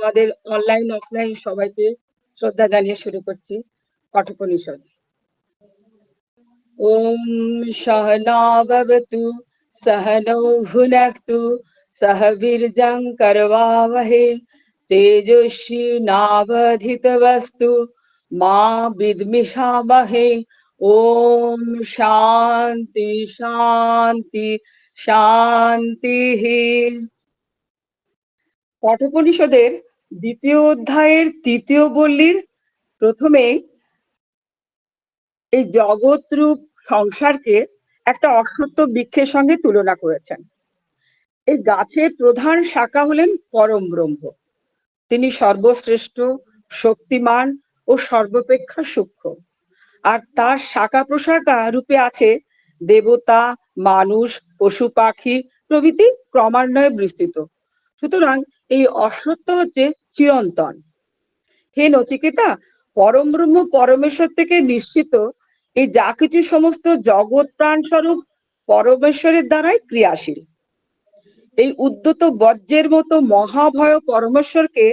আমাদের online offline সবাইকে শ্রদ্ধা জানিয়ে শুরু করছি কঠোপনিষদ ওম সহনাভবতু সহনৌ ভুনক্তু সহ বীর্যং করবাবহে তেজস্বী নাবধিতবস্তু, মা বিদ্মিষাবহে ওম শান্তি শান্তি শান্তি। কঠোপনিষদের দ্বিতীয় অধ্যায়ের তৃতীয় বল্লীর প্রথমে এই জগৎ রূপ সংসারকে একটা অসত্য বৃক্ষের সঙ্গে তুলনা করেছেন। এই গাছের প্রধান শাখা হলেন পরম ব্রহ্ম। তিনি সর্বশ্রেষ্ঠ, শক্তিমান ও সর্বপেক্ষা সূক্ষ্ম। আর তার শাখা প্রশাখা রূপে আছে দেবতা, মানুষ, পশু পাখি প্রভৃতি ক্রমান্বয়ে বিস্তৃত। সুতরাং এই অসত্য হচ্ছে চিরন্তন। হে নচিকেতা, পরম ব্রহ্ম পরমেশ্বর থেকে নিশ্চিত, এই যা কিছু সমস্ত জগৎ প্রাণ স্বরূপ পরমেশ্বরের দ্বারাই ক্রিয়াশীল। এই উদ্যত বজ্রের মতো মহাভয় পরমেশ্বরকে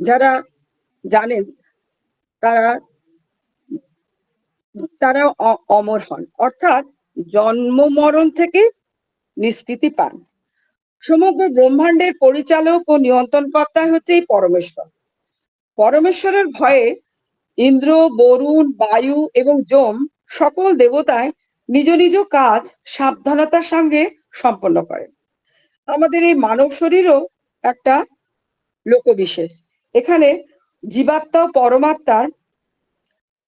যারা জানেন, তারা তারা অমর হন। অর্থাৎ জন্ম মরণ থেকে নিষ্কৃতি পান। সমগ্র ব্রহ্মাণ্ডের পরিচালক ও নিয়ন্ত্রণ নিয়ন্ত্রণকর্তা হচ্ছে এই পরমেশ্বর। পরমেশ্বরের ভয়ে ইন্দ্র, বরুণ, বায়ু এবং যম সকল দেবতায় নিজ নিজ কাজ সাবধানতার সঙ্গে সম্পন্ন করেন আমাদের এই মানব শরীরও একটা লোকবিশেষ। এখানে জীবাত্মা পরমাত্মার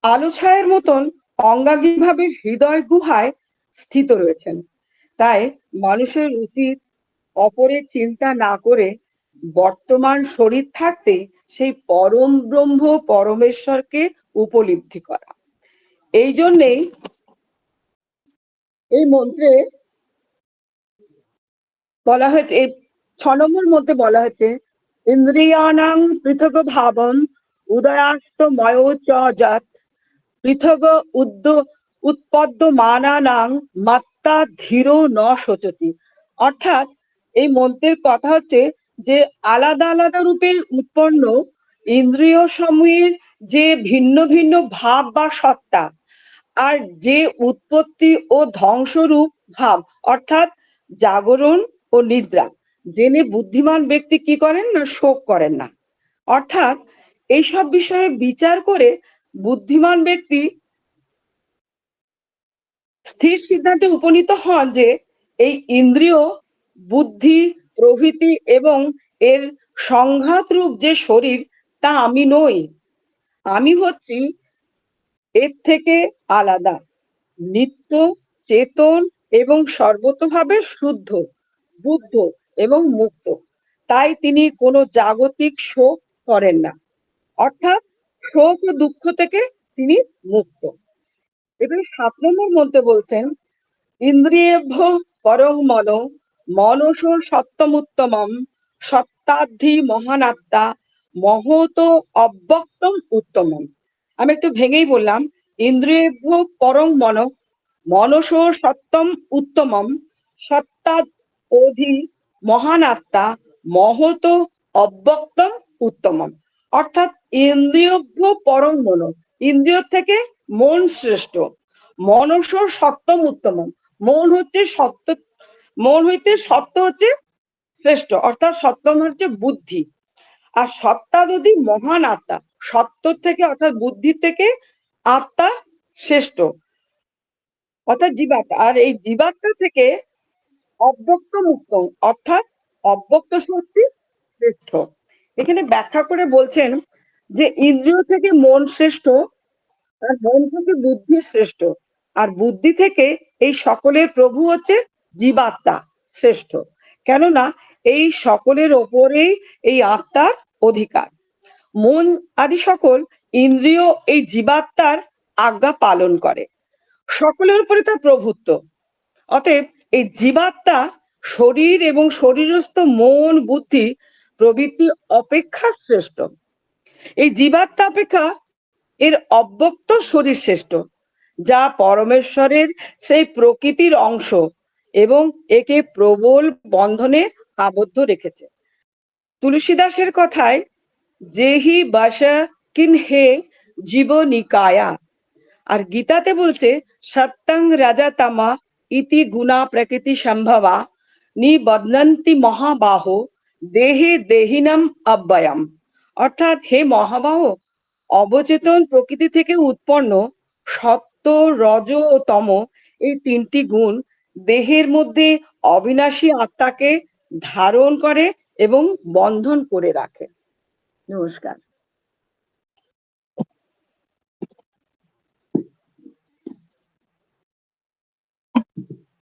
আলো ছায়ের মতন অঙ্গাঙ্গিভাবে হৃদয় গুহায় স্থিত রয়েছেন। তাই মানুষের উচিত অপরের চিন্তা না করে বর্তমান শরীর থাকতে সেই পরম ব্রহ্ম পরমেশ্বরকে উপলব্ধি করা। এই জন্যেই এই মন্ত্রে বলা হয়েছে, এই ছ নম্বর মধ্যে বলা হয়েছে, ইন্দ্রিয়ানাং পৃথক ভাবম উদয়াস্ত ময় চাত পৃথক উদ্য উৎপদ্য মানানাং মাত্রা ধীর ন শোচতি। অর্থাৎ এই মন্ত্রের কথা হচ্ছে যে আলাদা আলাদা রূপে উৎপন্ন ইন্দ্রিয় সমূহের যে ভিন্ন ভিন্ন ভাব বা সত্তা আর যে উৎপত্তি ও ধ্বংসরূপ ভাব, অর্থাৎ জাগরণ ও নিদ্রা, জেনে বুদ্ধিমান ব্যক্তি কি করেন না শোক করেন না। অর্থাৎ এইসব বিষয়ে বিচার করে বুদ্ধিমান ব্যক্তি স্থির সিদ্ধান্তে উপনীত হন যে এই ইন্দ্রিয় বুদ্ধি, প্রভৃতি এবং এর সংঘাত রূপ যে শরীর, তা আমি নই। আমি হচ্ছি এর থেকে আলাদা। নিত্য, চেতন এবং সর্বতভাবে শুদ্ধ, বুদ্ধ এবং মুক্ত। তাই তিনি কোনো জাগতিক শোক করেন না। অর্থাৎ শোক ও দুঃখ থেকে তিনি মুক্ত। এবার সাত নম্বর মধ্যে বলছেন, ইন্দ্রিয়েভ্য পরং মন মনস সত্যমুত্তমম সত্তাধি মহানাত্মা, মহত অব্যক্তম উত্তমম। আমি একটু ভেঙেই বললাম, ইন্দ্রিয়েভ্য পরম মন মনস সত্যম উত্তমম সত্তাদ অধি মহানাত্মা, মহত অব্যক্তম উত্তমম। অর্থাৎ ইন্দ্রিয়ভ্য পরম মন, ইন্দ্রিয় থেকে মন শ্রেষ্ঠ। মনস সত্যম উত্তমম, মন হচ্ছে সত্য মন হইতে সত্য হচ্ছে শ্রেষ্ঠ, অর্থাৎ সত্যম হচ্ছে বুদ্ধি। আর সত্তা যদি মহান আত্মা, সত্য থেকে, অর্থাৎ বুদ্ধি থেকে আত্মা শ্রেষ্ঠ, অর্থাৎ জীবাত্মা। আর এই জীবাত্মা থেকে অব্যক্ত মুক্ত, অর্থাৎ অব্যক্ত শক্তি শ্রেষ্ঠ। এখানে ব্যাখ্যা করে বলছেন যে ইন্দ্রিয় থেকে মন শ্রেষ্ঠ আর মন থেকে বুদ্ধি শ্রেষ্ঠ। আর বুদ্ধি থেকে এই সকলের প্রভু হচ্ছে জীবাত্মা শ্রেষ্ঠ। কেননা এই সকলের ওপরেই এই আত্মার অধিকার। মন আদি সকল ইন্দ্রিয় এই জীবাত্মার আজ্ঞা পালন করে। সকলের উপরে তার প্রভুত্ব। অতএব এই জীবাত্মা শরীর এবং শরীরস্থ মন, বুদ্ধি প্রভৃতি অপেক্ষা শ্রেষ্ঠ। এই জীবাত্মা অপেক্ষা এর অব্যক্ত শরীর শ্রেষ্ঠ, যা পরমেশ্বরের সেই প্রকৃতির অংশ। এবং একে প্রবল বন্ধনে আবদ্ধ রেখেছে। তুলসীদাসের কথায় যেহি বাসা কিন হে জীবনিকায়া। আর গীতাতে বলছে, সত্যং রাজা তামা ইতি গুণা প্রকৃতি সম্ভবা নিবদনন্তি মহাবাহ, দেহে দেহিনাম অব্যয়াম। অর্থাৎ, হে মহাবাহ, অবচেতন প্রকৃতি থেকে উৎপন্ন সত্য রজ ও তম এই তিনটি গুণ দেহের মধ্যে অবিনাশী আত্মাকে ধারণ করে এবং বন্ধন করে রাখে। নমস্কার।